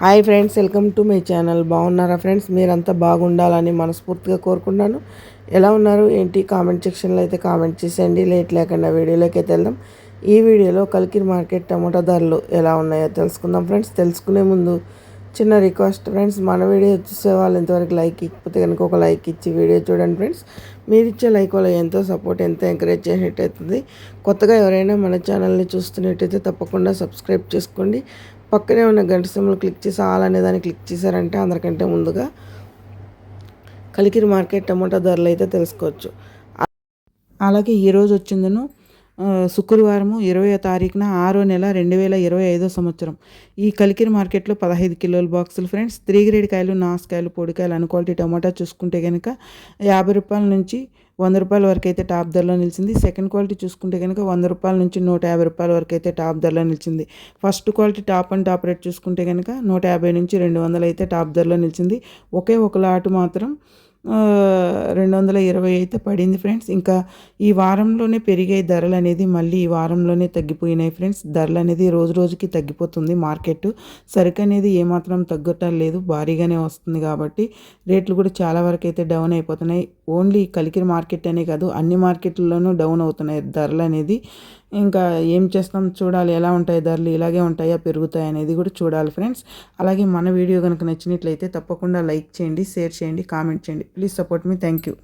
Hi friends welcome to my channel. బాగున్నారా friends? మీరంతా బాగుండాలని మనస్ఫూర్తిగా కోరుకున్నాను ఎలా ఉన్నారు? ఏంటి? కామెంట్ సెక్షన్లో అయితే కామెంట్ చేసేయండి. లేట్ లేకుండా వీడియోలోకి అయితే వెళ్దాం. ఈ వీడియోలో కలికిరి మార్కెట్ టమాటా ధరలు ఎలా ఉన్నాయో తెలుసుకుందాం ఫ్రెండ్స్. తెలుసుకునే ముందు చిన్న రిక్వెస్ట్ ఫ్రెండ్స్ మన వీడియో చూసే వాళ్ళు ఇంతవరకు లైక్ ఇకపోతే కనుక ఒక లైక్ ఇచ్చి వీడియో చూడండి ఫ్రెండ్స్. మీరు ఇచ్చే లైక్ వల్ల ఎంతో సపోర్ట్ ఎంతో ఎంకరేజ్ చేసినట్టు అవుతుంది కొత్తగా ఎవరైనా మన ఛానల్ని చూస్తున్నట్టయితే తప్పకుండా సబ్స్క్రైబ్ చేసుకోండి. పక్కనే ఉన్న గంట సింబల్ క్లిక్ చేసి ఆల్ అనే దాన్ని క్లిక్ చేశారంటే అందరికంటే ముందుగా కలికిరి మార్కెట్ టమాటా ధరలు అయితే తెలుసుకోవచ్చు. అలాగే ఈరోజు వచ్చిందను శుక్రవారము ఇరవై తారీఖున ఆరో నెల రెండు వేల ఇరవై ఐదో సంవత్సరం. ఈ కలికిరి మార్కెట్లో పదహైదు కిలోల బాక్సులు ఫ్రెండ్స్. త్రీ గ్రేడ్ కాయలు నాసుకాయలు పొడికాయలు అన్ క్వాలిటీ టమాటా చూసుకుంటే కనుక యాభై రూపాయల నుంచి వంద రూపాయల వరకు అయితే టాప్ ధరలో నిలిచింది. సెకండ్ క్వాలిటీ చూసుకుంటే కనుక వంద రూపాయల నుంచి నూట యాభై రూపాయల వరకు అయితే టాప్ ధరలో నిలిచింది. First quality top and top rate చూసుకుంటే కనుక నూట యాభై నుంచి రెండు వందలు అయితే టాప్ ధరలో నిలిచింది. ఒకే ఒక లాటు మాత్రం రెండు వందల ఇరవై అయితే పడింది ఫ్రెండ్స్. ఇంకా ఈ వారంలోనే పెరిగే ధరలు అనేది మళ్ళీ ఈ వారంలోనే తగ్గిపోయినాయి ఫ్రెండ్స్. ధరలు అనేది రోజు రోజుకి తగ్గిపోతుంది మార్కెట్. సరుకు అనేది ఏమాత్రం తగ్గటం లేదు భారీగానే వస్తుంది కాబట్టి రేట్లు కూడా చాలా వరకు అయితే డౌన్ అయిపోతున్నాయి. ఓన్లీ కలికిరి మార్కెట్ అనే కాదు అన్ని మార్కెట్లలోనూ డౌన్ అవుతున్నాయి ధరలు అనేది. ఇంకా ఏం చేస్తాం చూడాలి ఎలా ఉంటాయి ధరలు ఇలాగే ఉంటాయా పెరుగుతాయి అనేది కూడా చూడాలి ఫ్రెండ్స్. అలాగే మన వీడియో కనుక నచ్చినట్లయితే తప్పకుండా లైక్ చేయండి షేర్ చేయండి కామెంట్ చేయండి. ప్లీజ్ సపోర్ట్ మీ థ్యాంక్ యూ.